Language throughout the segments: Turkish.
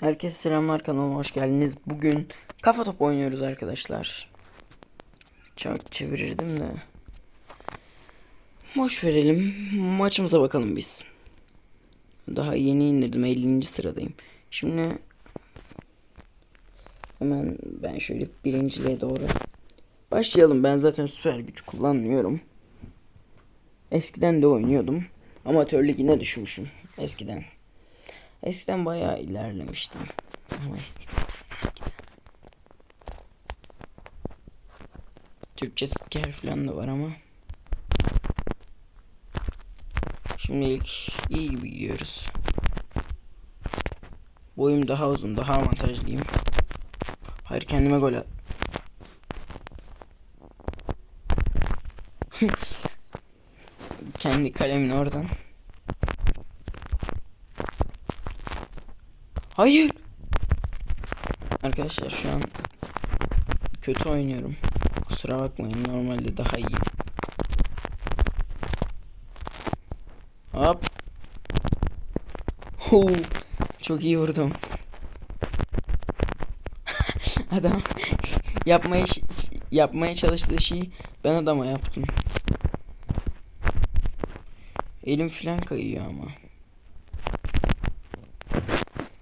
Herkese selamlar kanalıma hoş geldiniz. Bugün kafa top oynuyoruz arkadaşlar. Çok çevirirdim de. Boş verelim. Maçımıza bakalım biz. Daha yeni indirdim. 50. sıradayım. Şimdi hemen ben şöyle birinciliğe doğru başlayalım. Ben zaten süper güç kullanmıyorum. Eskiden de oynuyordum. Amatör ligine düşmüşüm eskiden. Eskiden bayağı ilerlemiştim. Ama eskiden, eskiden. Türkçe spiker falan da var ama. Şimdilik iyi gibi gidiyoruz. Boyum daha uzun, daha avantajlıyım. Hayır kendime gol at. Kendi kalemin oradan. Hayır. Arkadaşlar şu an kötü oynuyorum. Kusura bakmayın normalde daha iyi. Hop. Hoo. Çok iyi vurdum. Adam yapmaya yapmaya çalıştığı şeyi ben adama yaptım. Elim filan kayıyor ama.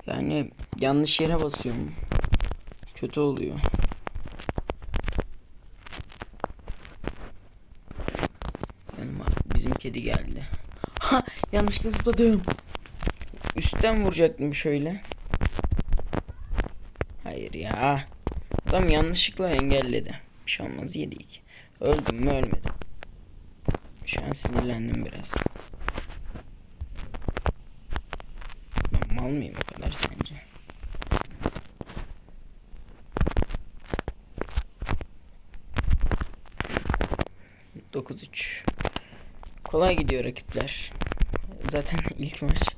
Yani yanlış yere basıyorum. Kötü oluyor. Yanıma bizim kedi geldi. Ha yanlışlıkla zıpladım. Üstten vuracaktım şöyle. Hayır ya. Adam yanlışlıkla engelledi. Bir şey olmaz yedik. Öldüm mü ölmedim. Şu an sinirlendim biraz. Mıyım o kadar sence? Dokuz üç. Kolay gidiyor rakipler. Zaten ilk maç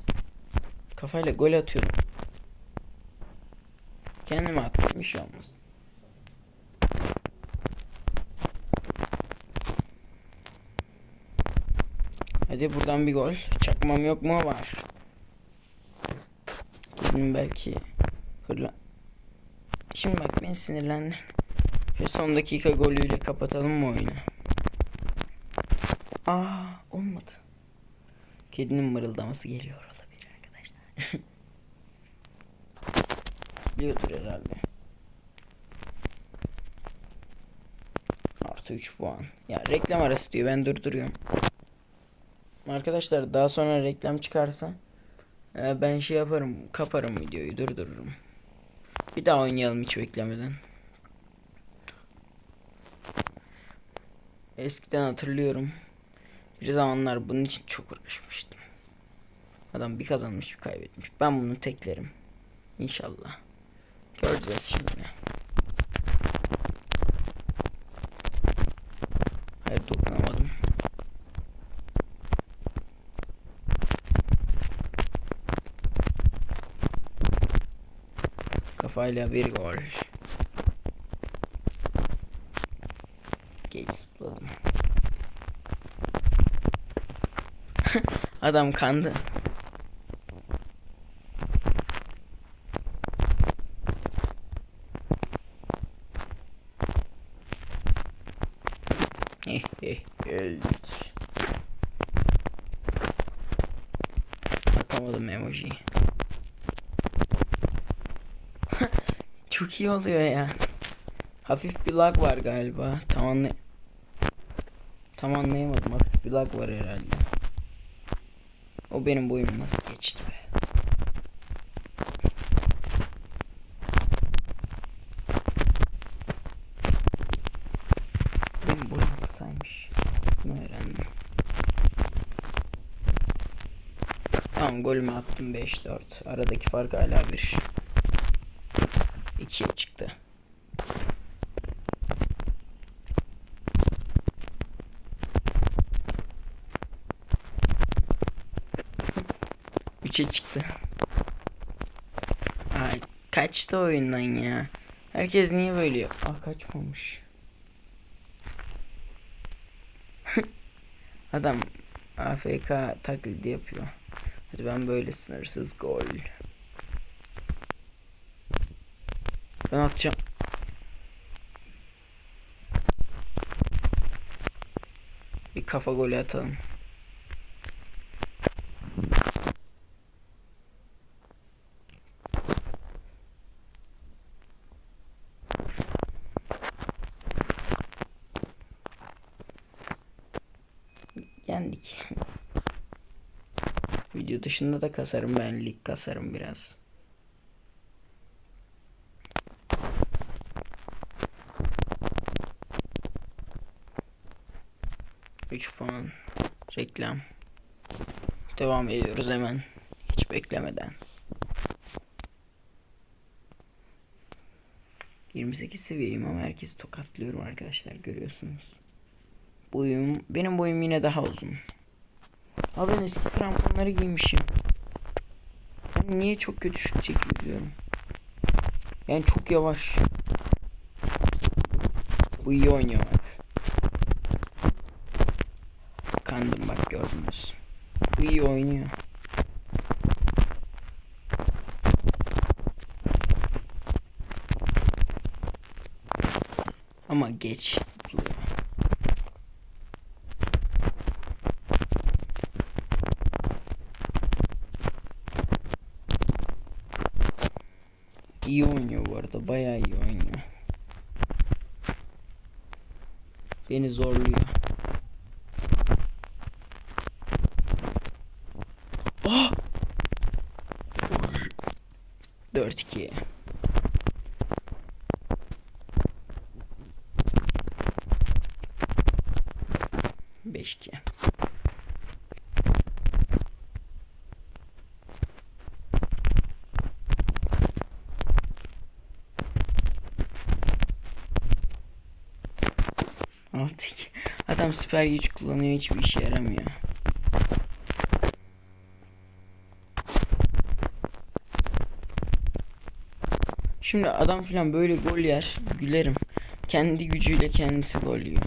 kafayla gol atıyordum. Kendime attım bir şey olmaz. Hadi buradan bir gol. Çakmam yok mu? Var. Dedim belki hırla. Şimdi bak ben sinirlendim. Şu son dakika golüyle kapatalım mı oyunu? Aa olmadı. Kedinin mırıldaması geliyor olabilir arkadaşlar. Biliyordur herhalde. Artı 3 puan. Ya reklam arası diyor ben durduruyorum. Arkadaşlar daha sonra reklam çıkarsa e, ben şey yaparım kaparım videoyu durdururum. Bir daha oynayalım hiç beklemeden. Eskiden hatırlıyorum. Bir zamanlar bunun için çok uğraşmıştım. Adam bir kazanmış bir kaybetmiş. Ben bunu teklerim. İnşallah. Göreceğiz şimdi. Hayır dokunamadım. Kafayla bir gol. Geç zıpladım. Adam kandı. Eh eh öldük. Atamadım emoji. Çok iyi oluyor ya. Hafif bir lag var galiba. Tam anlay Tam anlayamadım. Hafif bir lag var herhalde. O benim boyum nasıl geçti be. Benim boyum kısaymış. Bunu öğrendim. Tamam golümü attım 5-4. Aradaki fark hala bir. 2'ye çıktı. Üçe çıktı. Ay kaçtı oyundan ya. Herkes niye böyle yap? Ah kaçmamış. Adam AFK taklidi yapıyor. Hadi ben böyle sınırsız gol. Ben atacağım. Bir kafa golü atalım. Yendik. Video dışında da kasarım ben lig kasarım biraz. Üç puan. Reklam. Devam ediyoruz hemen. Hiç beklemeden. 28 seviyeyim ama herkesi tokatlıyorum arkadaşlar görüyorsunuz. Boyum benim boyum yine daha uzun. Abi ben eski kramponları giymişim. Ben niye çok kötü şut çekiyorum? Yani çok yavaş. Bu iyi oynuyor Kandım bak gördünüz. İyi oynuyor. Ama geç zıplıyor. İyi oynuyor bu arada. Bayağı iyi oynuyor. Beni zorluyor. 5-2. Artık adam süper güç kullanıyor hiçbir işe yaramıyor. Şimdi adam filan böyle gol yer gülerim. Kendi gücüyle kendisi gol yiyor.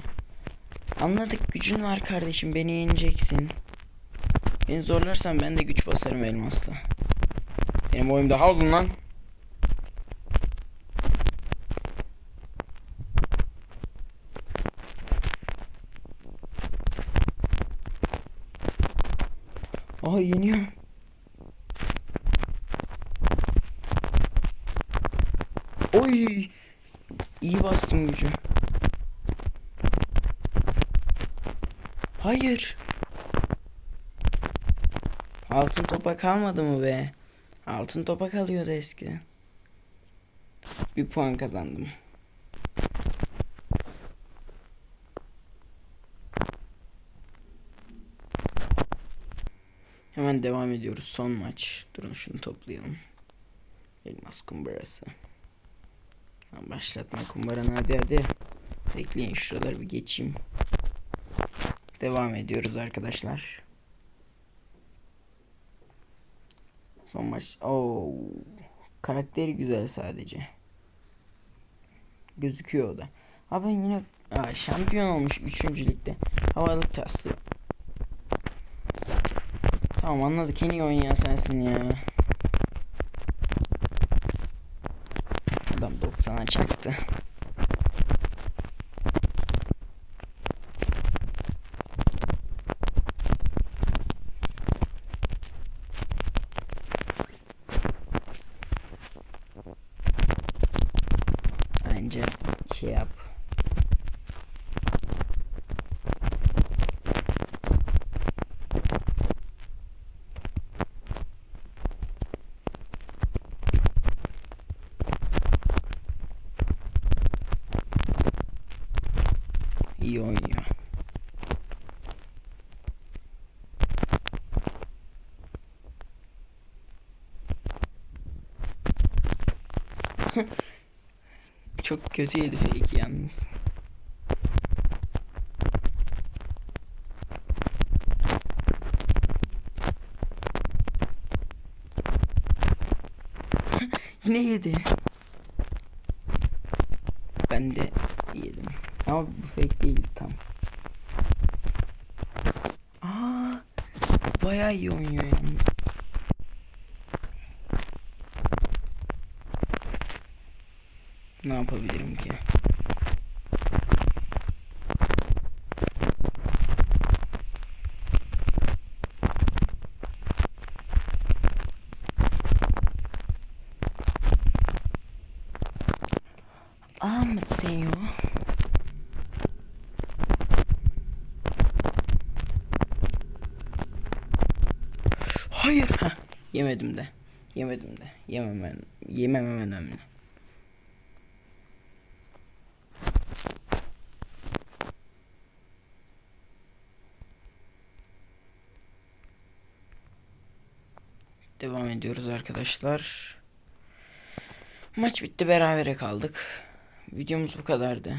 Anladık gücün var kardeşim beni yeneceksin. Beni zorlarsan ben de güç basarım elmasla. Benim boyum daha uzun lan. Aa yeniyor. Oy! İyi bastım gücü. Hayır. Altın topa kalmadı mı be? Altın topa kalıyordu eskiden. Bir puan kazandım. Hemen devam ediyoruz. Son maç. Durun şunu toplayalım. Elmas kumbarası. Başlatma kumbaranı hadi hadi. Bekleyin şuraları bir geçeyim. Devam ediyoruz arkadaşlar. Son maç. Oo. Karakteri güzel sadece. Gözüküyor o da. Abi yine Aa, şampiyon olmuş 3. ligde. Havalık taslıyor. Tamam anladık en iyi oynayan sensin ya. Adam 90'a çaktı. Şey yap. İyi. Çok kötü yedi fake yalnız. Yine yedi. Ben de yedim. Ama bu fake değil tam. Aa, bayağı iyi oynuyor yalnız. Ne yapabilirim ki? Deniyor. Hayır. Heh, yemedim de. Yemedim de. Yememen, yememem önemli. Devam ediyoruz arkadaşlar. Maç bitti berabere kaldık. Videomuz bu kadardı.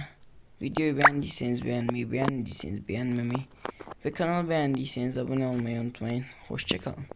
Videoyu beğendiyseniz beğenmeyi, beğenmediyseniz beğenmemeyi ve kanalı beğendiyseniz abone olmayı unutmayın. Hoşçakalın.